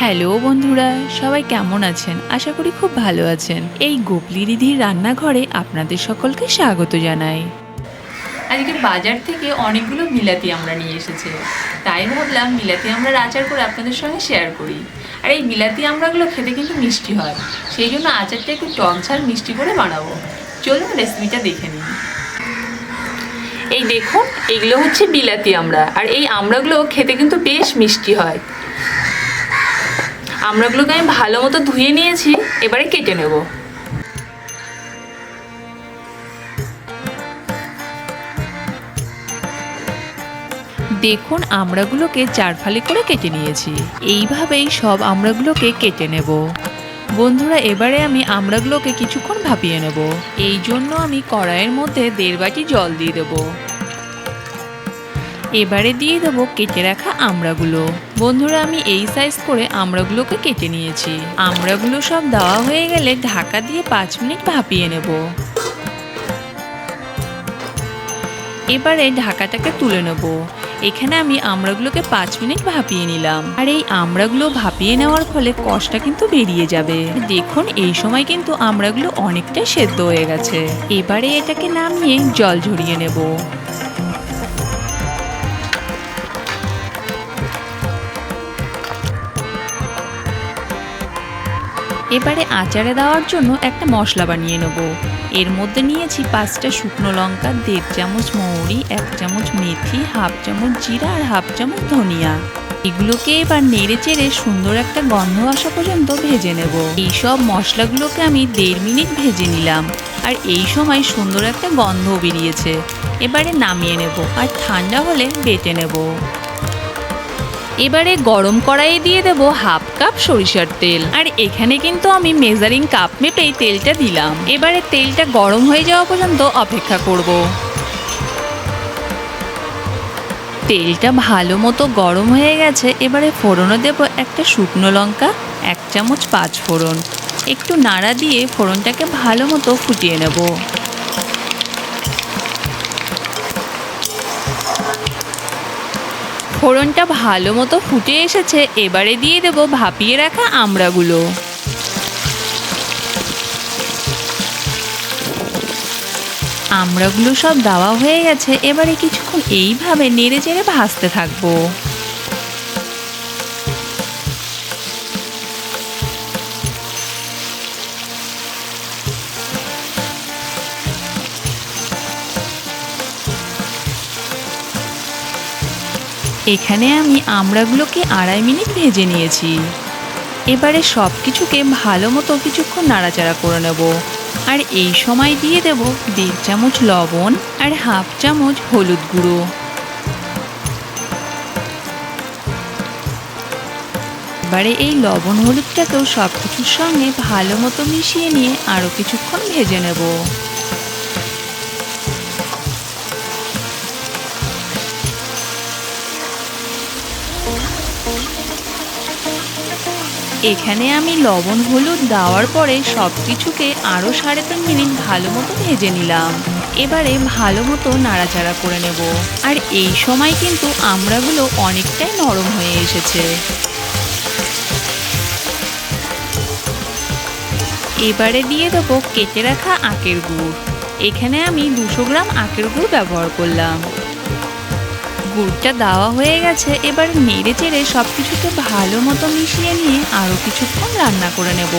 Hello বন্ধুরা, সবাই কেমন আছেন? আশা করি খুব ভালো আছেন। এই গোপলি রিধির রান্নাঘরে আপনাদের সকলকে স্বাগত জানাই। আজকে বাজার থেকে অনেকগুলো বিলাতি আমরা নিয়ে এসেছে। তাই ভাবলাম বিলাতি আমরার আচার করে আপনাদের সঙ্গে শেয়ার করি। আর এই বিলাতি আমড়াগুলো খেতে কিন্তু মিষ্টি হয়। সেই জন্য আচারটা একটু টক ঝাল মিষ্টি করে বানাবো। চলুন রেসিপিটা দেখে নিন এই দেখুন, এগুলো হচ্ছে বিলাতি আমড়া আর এই আমড়াগুলো খেতে কিন্তু বেশ মিষ্টি হয়। আমড়াগুলোকে আমি ভালো মতো ধুয়ে নিয়েছি, এবারে কেটে নেব। দেখুন আমড়াগুলোকে চার ফালি করে কেটে নিয়েছি। এইভাবেই সব আমড়াগুলোকে কেটে নেব। বন্ধুরা, এবারে আমি আমড়াগুলোকে কিছুক্ষণ ভাপিয়ে নেব। এই জন্য আমি কড়াইয়ের মধ্যে দেড় বাটি জল দিয়ে দেবো। এবারে দিয়ে দেবো কেটে রাখা আমড়াগুলো। বন্ধুরা, আমি এই সাইজ করে আমড়াগুলোকে কেটে নিয়েছি। আমড়াগুলো সব দেওয়া হয়ে গেলে ঢাকা দিয়ে পাঁচ মিনিট ভাপিয়ে নেব। এবারে ঢাকাটাকে তুলে নেব। এখানে আমি আমড়াগুলোকে পাঁচ মিনিট ভাপিয়ে নিলাম। আর এই আমড়াগুলো ভাপিয়ে নেওয়ার ফলে কষটা কিন্তু বেরিয়ে যাবে। দেখুন, এই সময় কিন্তু আমড়াগুলো অনেকটা সেদ্ধ হয়ে গেছে। এবারে এটাকে নামিয়ে জল ঝরিয়ে নেব। এবারে আচারে দেওয়ার জন্য একটা মশলা বানিয়ে নেব। এর মধ্যে নিয়েছি পাঁচটা শুকনো লঙ্কা, দেড় চামচ মৌরি, এক চামচ মেথি, হাফ চামচ জিরা আর হাফ চামচ ধনিয়া। এগুলোকে এবার নেড়ে চেড়ে সুন্দর একটা গন্ধ আসা পর্যন্ত ভেজে নেব। এই সব মশলাগুলোকে আমি দেড় মিনিট ভেজে নিলাম আর এই সময় সুন্দর একটা গন্ধ বেরিয়েছে। এবারে নামিয়ে নেব আর ঠান্ডা হলে বেটে নেব। এবারে গরম কড়াইয়ে দিয়ে দেব হাফ কাপ সরিষার তেল। আর এখানে কিন্তু আমি মেজারিং কাপ মেপেই তেলটা দিলাম। এবারে তেলটা গরম হয়ে যাওয়া পর্যন্ত অপেক্ষা করব। তেলটা ভালো মতো গরম হয়ে গেছে, এবারে ফোড়নও দেব একটা শুকনো লঙ্কা, এক চামচ পাঁচ ফোড়ন। একটু নাড়া দিয়ে ফোড়নটাকে ভালো মতো ফুটিয়ে নেব। ফোড়নটা ভালো মতো ফুটে এসেছে, এবারে দিয়ে দেবো ভাপিয়ে রাখা আমড়াগুলো। আমড়াগুলো সব দেওয়া হয়ে গেছে, এবারে কিছুক্ষণ এইভাবে নেড়ে চেড়ে ভাজতে থাকব। এখানে আমি আমড়াগুলোকে আড়াই মিনিট ভেজে নিয়েছি। এবারে সব কিছুকে ভালো মতো কিছুক্ষণ নাড়াচাড়া করে নেব। আর এই সময় দিয়ে দেব দেড় চামচ লবণ আর হাফ চামচ হলুদ গুঁড়ো। এবারে এই লবণ হলুদটাকেও সব কিছুর সঙ্গে ভালো মতো মিশিয়ে নিয়ে আরও কিছুক্ষণ ভেজে নেব। এখানে আমি লবণ, হলুদ দেওয়ার পরে সব কিছুকে আরও সাড়ে তিন মিনিট ভালো মতো ভেজে নিলাম। এবারে ভালো মতো নাড়াচাড়া করে নেব। আর এই সময় কিন্তু আমড়াগুলো অনেকটাই নরম হয়ে এসেছে। এবারে দিয়ে দেবো কেটে রাখা আখের গুড়। এখানে আমি দুশো গ্রাম আখের গুড় ব্যবহার করলাম। গুড়টা দেওয়া হয়ে গেছে, এবার নেড়ে চেড়ে সব কিছুকে ভালো মতো মিশিয়ে নিয়ে আরও কিছুক্ষণ রান্না করে নেব।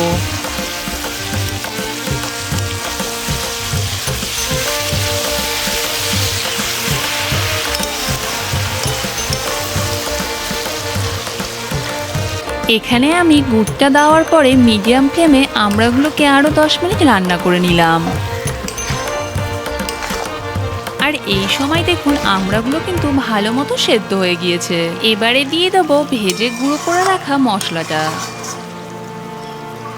এখানে আমি গুড়টা দেওয়ার পরে মিডিয়াম ফ্লেমে আমড়াগুলোকে আরও দশ মিনিট রান্না করে নিলাম। আর এই সময় দেখুন, আমড়াগুলো কিন্তু ভালো মতো সেদ্ধ হয়ে গিয়েছে। এবারে দিয়ে দেবো ভেজে গুঁড়ো করে রাখা মশলাটা।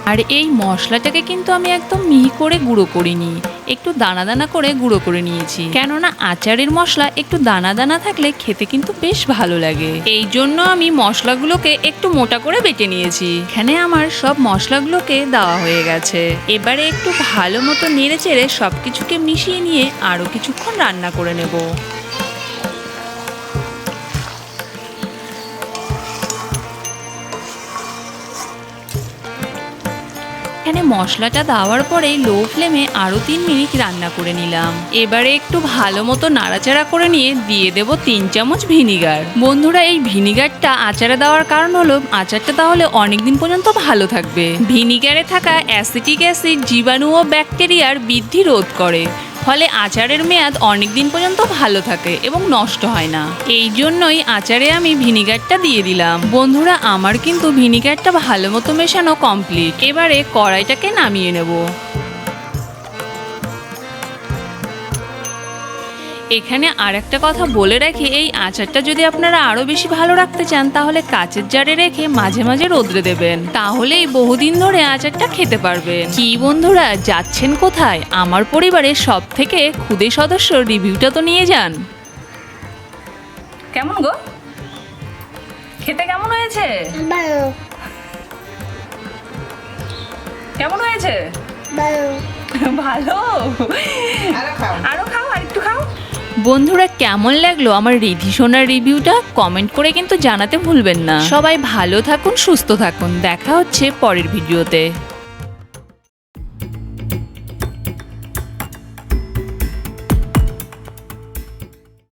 আর এই মশলাটাকে কিন্তু আমি একদম মিহি করে গুঁড়ো করিনি। একটু দানা দানা করে গুঁড়ো করে নিয়েছি। কেননা আচারের মশলা একটু দানা দানা থাকলে খেতে কিন্তু বেশ ভালো লাগে। এই জন্য আমি মশলাগুলোকে একটু মোটা করে বেটে নিয়েছি। এখানে আমার সব মশলাগুলোকে দেওয়া হয়ে গেছে। এবারে একটু ভালো মতো নেড়ে চেড়ে সব কিছুকে মিশিয়ে নিয়ে আরও কিছুক্ষণ রান্না করে নেব। এখানে মশলাটা দেওয়ার পরে লো ফ্লেমে আরও তিন মিনিট রান্না করে নিলাম। এবারে একটু ভালো মতো নাড়াচাড়া করে নিয়ে দিয়ে দেব তিন চামচ ভিনিগার। বন্ধুরা, এই ভিনিগারটা আচারে দেওয়ার কারণ হলো আচারটা তাহলে অনেকদিন পর্যন্ত ভালো থাকবে। ভিনিগারে থাকা অ্যাসিটিক অ্যাসিড, জীবাণু ও ব্যাকটেরিয়ার বৃদ্ধি রোধ করে। ফলে আচারের মেয়াদ অনেক দিন পর্যন্ত ভালো থাকে এবং নষ্ট হয় না। এই জন্যই আচারে আমি ভিনিগারটা দিয়ে দিলাম। বন্ধুরা, আমার কিন্তু ভিনিগারটা ভালো মতো মেশানো কমপ্লিট এবারে কড়াইটাকে নামিয়ে নেব। এখানে আর একটা কথা বলে রাখি এই আচারটা যদি আপনারা আরও বেশি ভালো রাখতে চান তাহলে কাচের জারে রেখে মাঝে মাঝে রোদ্রে দেবেন। তাহলেই বহুদিন ধরে আচারটা খেতে পারবেন। কি বন্ধুরা যাচ্ছেন কোথায়? আমার পরিবারের সব থেকে খুদে সদস্য রিভিউটা তো নিয়ে যান। কেমন গো? খেতে কেমন হয়েছে? কেমন হয়েছে? ভালো। ভালো। আরও বন্ধুরা, কেমন লাগল আমার রিধি সোনার রিভিউটা? কমেন্ট করে কিন্তু জানাতে ভুলবেন না। সবাই ভালো থাকুন, সুস্থ থাকুন। দেখা হচ্ছে পরের ভিডিওতে।